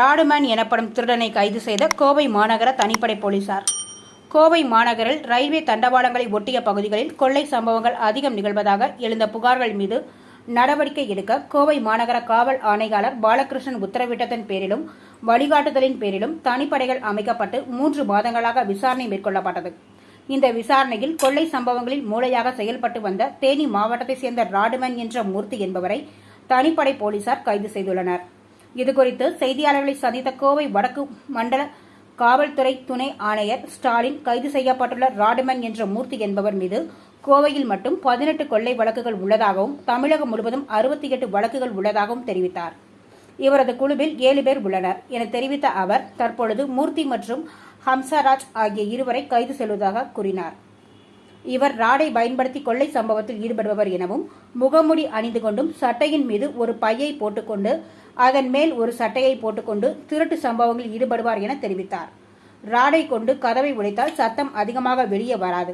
ராடுமேன் எனப்படும் திருடனை கைது செய்த கோவை மாநகர தனிப்படை போலீசார். கோவை மாநகரில் ரயில்வே தண்டவாளங்களை ஒட்டிய பகுதிகளில் கொள்ளை சம்பவங்கள் அதிகம் நிகழ்வதாக எழுந்த புகார்கள் மீது நடவடிக்கை எடுக்க கோவை மாநகர காவல் ஆணையாளர் பாலகிருஷ்ணன் உத்தரவிட்டதன் பேரிலும் வழிகாட்டுதலின் பேரிலும் தனிப்படைகள் அமைக்கப்பட்டு மூன்று மாதங்களாக விசாரணை மேற்கொள்ளப்பட்டது. இந்த விசாரணையில் கொள்ளை சம்பவங்களில் மூளையாக செயல்பட்டு வந்த தேனி மாவட்டத்தைச் சேர்ந்த ராடுமன் என்ற மூர்த்தி என்பவரை தனிப்படை போலீசார் கைது செய்துள்ளனர். இதுகுறித்து செய்தியாளர்களை சந்தித்த கோவை வடக்கு மண்டல காவல்துறை துணை ஆணையர் ஸ்டாலின் கைது செய்யப்பட்டுள்ள ராடுமன் என்ற மூர்த்தி என்பவர் மீது கோவையில் மட்டும் பதினெட்டு கொள்ளை வழக்குகள் உள்ளதாகவும் தமிழகம் முழுவதும் அறுபத்தி எட்டு வழக்குகள் உள்ளதாகவும் தெரிவித்தார். இவரது குழுவில் ஏழு பேர் உள்ளனர். என தெரிவித்த அவர் தற்பொழுது மூர்த்தி மற்றும் ஹம்சராஜ் ஆகிய இருவரை கைது செய்வதாக கூறினார். இவர் ராடை பயன்படுத்தி கொள்ளை சம்பவத்தில் ஈடுபடுபவர் எனவும் முகமுடி அணிந்து கொண்டும் சட்டையின் மீது ஒரு பையை போட்டுக்கொண்டு அதன் மேல் ஒரு சட்டையை போட்டுக்கொண்டு திருட்டு சம்பவங்களில் ஈடுபடுவார் என தெரிவித்தார். ராடை கொண்டு கதவை உடைத்தால் சத்தம் அதிகமாக வெளியே வராது.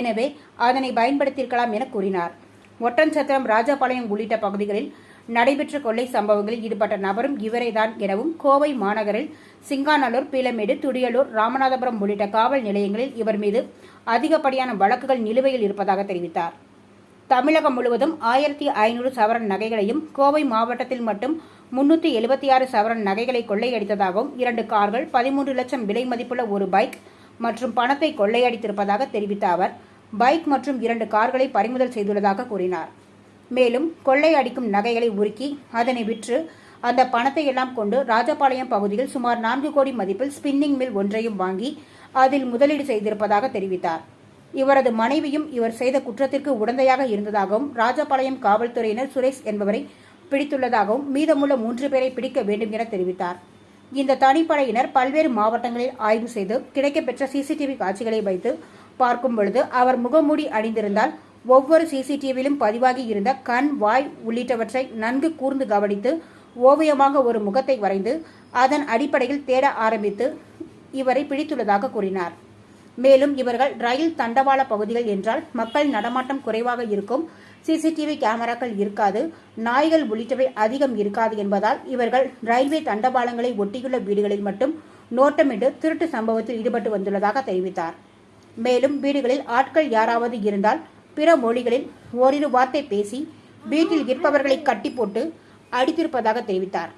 எனவே அதனை பயன்படுத்தியிருக்கலாம் என கூறினார். ஒட்டன்சத்திரம் ராஜபாளையம் உள்ளிட்ட பகுதிகளில் நடைபெற்ற கொள்ளை சம்பவங்களில் ஈடுபட்ட நபரும் இவரேதான் எனவும் கோவை மாநகரில் சிங்காநல்லூர் பீலமேடு துடியலூர் ராமநாதபுரம் உள்ளிட்ட காவல் நிலையங்களில் இவர் மீது அதிகப்படியான வழக்குகள் நிலுவையில் இருப்பதாக தெரிவித்தார். தமிழகம் முழுவதும் ஆயிரத்தி ஐநூறு சவரன் நகைகளையும் கோவை மாவட்டத்தில் மட்டும் முன்னூற்றி எழுபத்தி ஆறு சவரன் நகைகளை கொள்ளையடித்ததாகவும் இரண்டு கார்கள் பதிமூன்று லட்சம் விலை மதிப்புள்ள ஒரு பைக் மற்றும் பணத்தை கொள்ளையடித்திருப்பதாக தெரிவித்த அவர் பைக் மற்றும் இரண்டு கார்களை பறிமுதல் செய்துள்ளதாக கூறினார். மேலும் கொள்ளை அடிக்கும் நகைகளை உருக்கி அதனை விற்று அந்த பணத்தை எல்லாம் கொண்டு ராஜபாளையம் பகுதியில் சுமார் நான்கு கோடி மதிப்பில் ஸ்பின்னிங் மில் ஒன்றையும் வாங்கி அதில் முதலீடு செய்திருப்பதாக தெரிவித்தார். இவரது மனைவியும் இவர் செய்த குற்றத்திற்கு உடந்தையாக இருந்ததாகவும் ராஜபாளையம் காவல்துறையினர் சுரேஷ் என்பவரை பிடித்துள்ளதாகவும் மீதமுள்ள மூன்று பேரை பிடிக்க வேண்டும் என தெரிவித்தார். இந்த தனிப்படையினர் பல்வேறு மாவட்டங்களில் ஆய்வு செய்து கிடைக்கப்பெற்ற சிசிடிவி காட்சிகளை வைத்து பார்க்கும் பொழுது அவர் முகமூடி அணிந்திருந்தால் ஒவ்வொரு சிசிடிவியிலும் பதிவாகி இருந்த கண் வாய் உள்ளிட்டவற்றை நன்கு கூர்ந்து கவனித்து ஓவியமாக ஒரு முகத்தை வரைந்து அதன் அடிப்படையில் தேட ஆரம்பித்து இவரை பிடித்துள்ளதாக கூறினார். மேலும் இவர்கள் ரயில் தண்டவாள பகுதிகள் என்றால் மக்கள் நடமாட்டம் குறைவாக இருக்கும். சிசிடிவி கேமராக்கள் இருக்காது. நாய்கள் உள்ளிட்டவை அதிகம் இருக்காது என்பதால் இவர்கள் ரயில்வே தண்டவாளங்களை ஒட்டியுள்ள வீடுகளில் மட்டும் நோட்டமிட்டு திருட்டு சம்பவத்தில் ஈடுபட்டு வந்துள்ளதாக தெரிவித்தார். மேலும் வீடுகளில் ஆட்கள் யாராவது இருந்தால் பிற மொழிகளில் ஓரிரு வார்த்தை பேசி வீட்டில் இருப்பவர்களை கட்டி போட்டு அடித்திருப்பதாக தெரிவித்தார்.